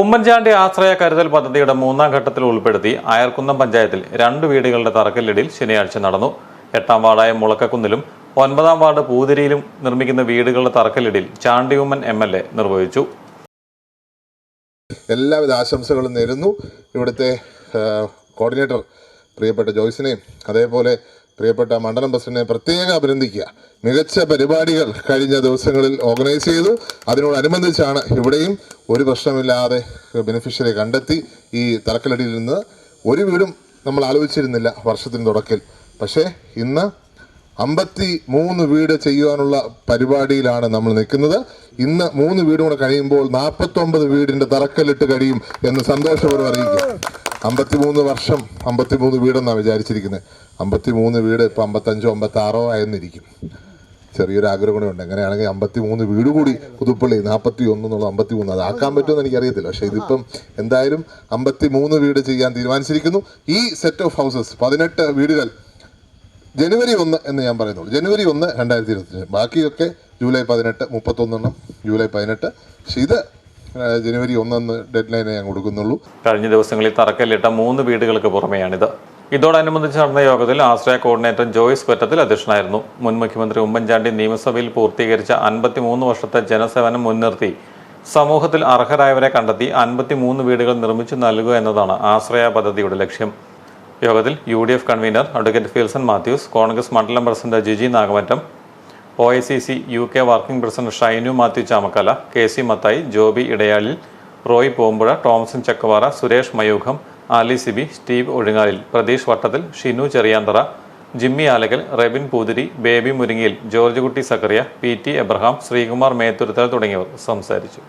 ഉമ്മൻചാണ്ടി ആശ്രയ കരുതൽ പദ്ധതിയുടെ മൂന്നാം ഘട്ടത്തിൽ ഉൾപ്പെടുത്തി അയർക്കുന്നം പഞ്ചായത്തിൽ രണ്ട് വീടുകളുടെ തറക്കല്ലിടിൽ ശനിയാഴ്ച നടന്നു. എട്ടാം വാർഡായ മുളക്കക്കുന്നിലും ഒൻപതാം വാർഡ് പൂതിരിയിലും നിർമ്മിക്കുന്ന വീടുകളുടെ തറക്കല്ലിടിൽ ചാണ്ടിയുമ്മൻ എം എൽ എ നിർവഹിച്ചു. എല്ലാവിധ ആശംസകളും നേരുന്നു. ഇവിടുത്തെ കോർഡിനേറ്റർ പ്രിയപ്പെട്ട ജോയ്സിനെയും അതേപോലെ പ്രിയപ്പെട്ട മണ്ഡലം പ്രസിഡന്റിനെ പ്രത്യേകം അഭിനന്ദിക്കുക. മികച്ച പരിപാടികൾ കഴിഞ്ഞ ദിവസങ്ങളിൽ ഓർഗനൈസ് ചെയ്തു. അതിനോടനുബന്ധിച്ചാണ് ഇവിടെയും ഒരു പ്രശ്നമില്ലാതെ ബെനിഫിഷ്യറി കണ്ടെത്തി ഈ തറക്കല്ലടിയിൽ നിന്ന് ഒരു വീടും നമ്മൾ ആലോചിച്ചിരുന്നില്ല വർഷത്തിന് തുടക്കിൽ പക്ഷേ ഇന്ന് അമ്പത്തി മൂന്ന് വീട് ചെയ്യുവാനുള്ള പരിപാടിയിലാണ് നമ്മൾ നിൽക്കുന്നത്. ഇന്ന് മൂന്ന് വീടും കൂടെ കഴിയുമ്പോൾ നാൽപ്പത്തൊമ്പത് വീടിന്റെ തറക്കല്ലിട്ട് കഴിയും എന്ന് സന്തോഷപൂർവം അറിയിക്കുക. അമ്പത്തിമൂന്ന് വർഷം അമ്പത്തിമൂന്ന് വീടെന്നാണ് വിചാരിച്ചിരിക്കുന്നത് അമ്പത്തിമൂന്ന് വീട് ഇപ്പം അമ്പത്തഞ്ചോ അമ്പത്താറോ ആയെന്നിരിക്കും. ചെറിയൊരു ആഗ്രഹം കൂടെ ഉണ്ട് എങ്ങനെയാണെങ്കിൽ അമ്പത്തി മൂന്ന് വീട് കൂടി പുതുപ്പള്ളി നാൽപ്പത്തി ഒന്ന് എന്നുള്ള അമ്പത്തി മൂന്ന് അത് ആക്കാൻ പറ്റുമെന്ന് എനിക്കറിയത്തില്ല. പക്ഷേ ഇതിപ്പം എന്തായാലും അമ്പത്തി മൂന്ന് വീട് ചെയ്യാൻ തീരുമാനിച്ചിരിക്കുന്നു. ഈ സെറ്റ് ഓഫ് ഹൗസസ് പതിനെട്ട് വീടുകൾ ജനുവരി ഒന്ന് എന്ന് ഞാൻ പറയുന്നുള്ളൂ. ജനുവരി ഒന്ന് രണ്ടായിരത്തി ഇരുപത്തി ബാക്കിയൊക്കെ ജൂലൈ പതിനെട്ട് മുപ്പത്തൊന്നെണ്ണം ജൂലൈ പതിനെട്ട്. പക്ഷേ ഇത് ജനുവരി ഒന്നെന്ന് ഡെഡ് ലൈനെ ഞാൻ കൊടുക്കുന്നുള്ളൂ. കഴിഞ്ഞ ദിവസങ്ങളിൽ തറക്കല്ലിട്ട മൂന്ന് വീടുകൾക്ക് പുറമെയാണിത്. ഇതോടനുബന്ധിച്ച് നടന്ന യോഗത്തിൽ ആശ്രയ കോർഡിനേറ്റർ ജോയ്സ് കൊറ്റത്തിൽ അധ്യക്ഷനായിരുന്നു. മുൻ മുഖ്യമന്ത്രി ഉമ്മൻചാണ്ടി നിയമസഭയിൽ പൂർത്തീകരിച്ച അൻപത്തിമൂന്ന് വർഷത്തെ ജനസേവനം മുൻനിർത്തി. സമൂഹത്തിൽ അർഹരായവരെ കണ്ടെത്തി അൻപത്തിമൂന്ന് വീടുകൾ നിർമ്മിച്ചു നൽകുക എന്നതാണ് ആശ്രയ പദ്ധതിയുടെ ലക്ഷ്യം. യോഗത്തിൽ U D F convener advocate Filson Mathews Congress മണ്ഡലം president Jiji Nagamattam O I C C U K working president Shinu Mathew Chamakkala K C Mathai Joby Edayalil Roy Poompuzha Tomson Chakkavara Suresh Mayookham Ali Sibi Steve Ozhungalil Pratheesh Vattathil Shinu Cheriyanthara Jimmy Alakal Rebin Poothiri Baby Muringiyil George Kutty Zachariah P T Abraham Sreekumar Methuruthal തുടങ്ങിയവർ സംസാരിച്ചു.